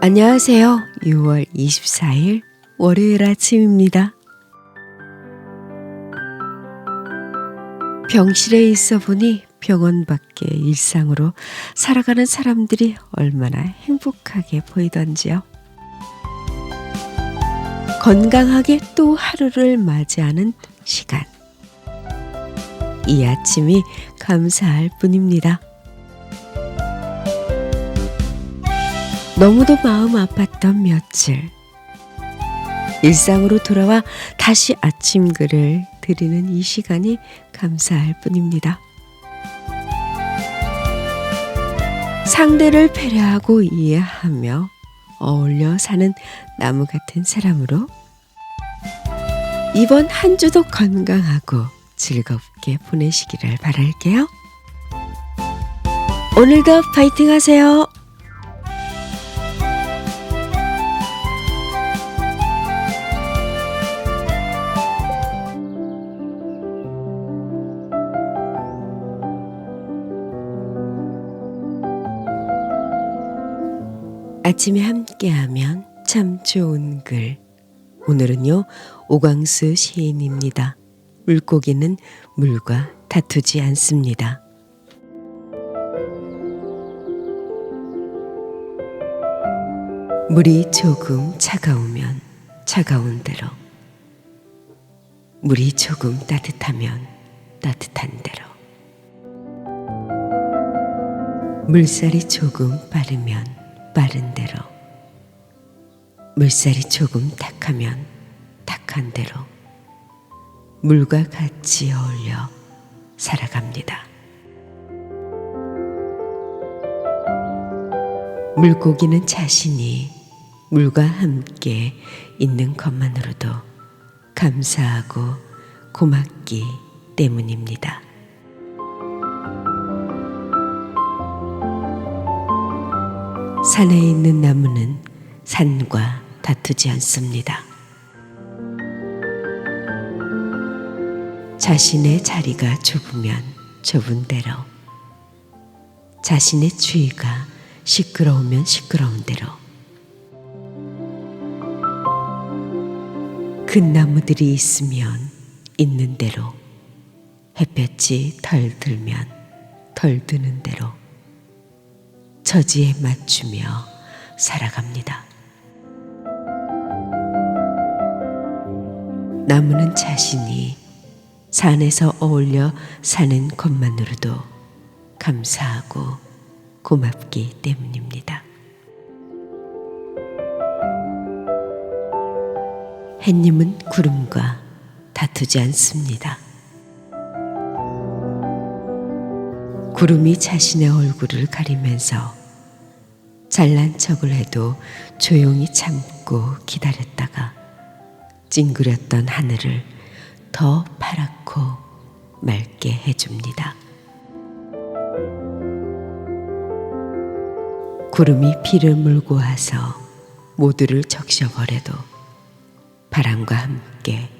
안녕하세요. 6월 24일 월요일 아침입니다. 병실에 있어 보니 병원 밖의 일상으로 살아가는 사람들이 얼마나 행복하게 보이던지요. 건강하게 또 하루를 맞이하는 시간. 이 아침이 감사할 뿐입니다. 너무도 마음 아팠던 며칠. 일상으로 돌아와 다시 아침 글을 드리는 이 시간이 감사할 뿐입니다. 상대를 배려하고 이해하며 어울려 사는 나무 같은 사람으로 이번 한 주도 건강하고 즐겁게 보내시기를 바랄게요. 오늘도 파이팅 하세요. 아침에 함께하면 참 좋은 글. 오늘은요, 오광수 시인입니다. 물고기는 물과 다투지 않습니다. 물이 조금 차가우면 차가운 대로, 물이 조금 따뜻하면 따뜻한 대로, 물살이 조금 빠르면 빠른 대로, 물살이 조금 탁하면 탁한 대로, 물과 같이 어울려 살아갑니다. 물고기는 자신이 물과 함께 있는 것만으로도 감사하고 고맙기 때문입니다. 산에 있는 나무는 산과 다투지 않습니다. 자신의 자리가 좁으면 좁은 대로, 자신의 주위가 시끄러우면 시끄러운 대로, 큰 나무들이 있으면 있는 대로, 햇볕이 덜 들면 덜 드는 대로, 처지에 맞추며 살아갑니다. 나무는 자신이 산에서 어울려 사는 것만으로도 감사하고 고맙기 때문입니다. 햇님은 구름과 다투지 않습니다. 구름이 자신의 얼굴을 가리면서 잘난 척을 해도 조용히 참고 기다렸다가 찡그렸던 하늘을 더 파랗고 맑게 해줍니다. 구름이 비를 물고 와서 모두를 적셔버려도 바람과 함께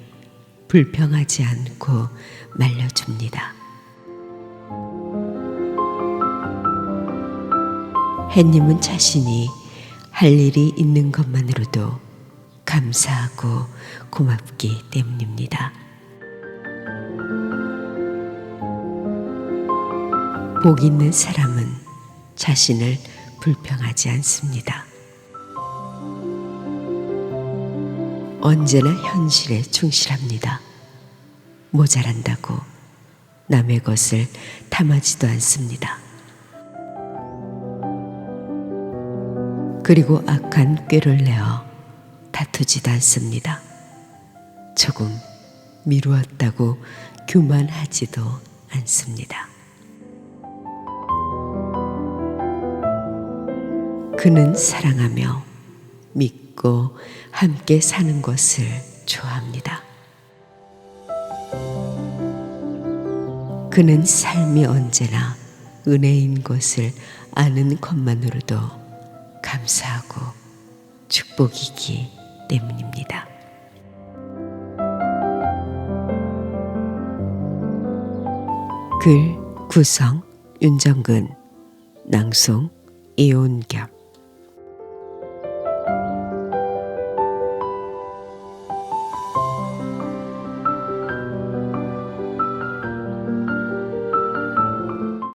불평하지 않고 말려줍니다. 햇님은 자신이 할 일이 있는 것만으로도 감사하고 고맙기 때문입니다. 복 있는 사람은 자신을 불평하지 않습니다. 언제나 현실에 충실합니다. 모자란다고 남의 것을 탐하지도 않습니다. 그리고 악한 꾀를 내어 다투지도 않습니다. 조금 미루었다고 교만하지도 않습니다. 그는 사랑하며 믿고 함께 사는 것을 좋아합니다. 그는 삶이 언제나 은혜인 것을 아는 것만으로도 감사하고 축복이기 때문입니다. 글 구성 윤정근 낭송 이온겸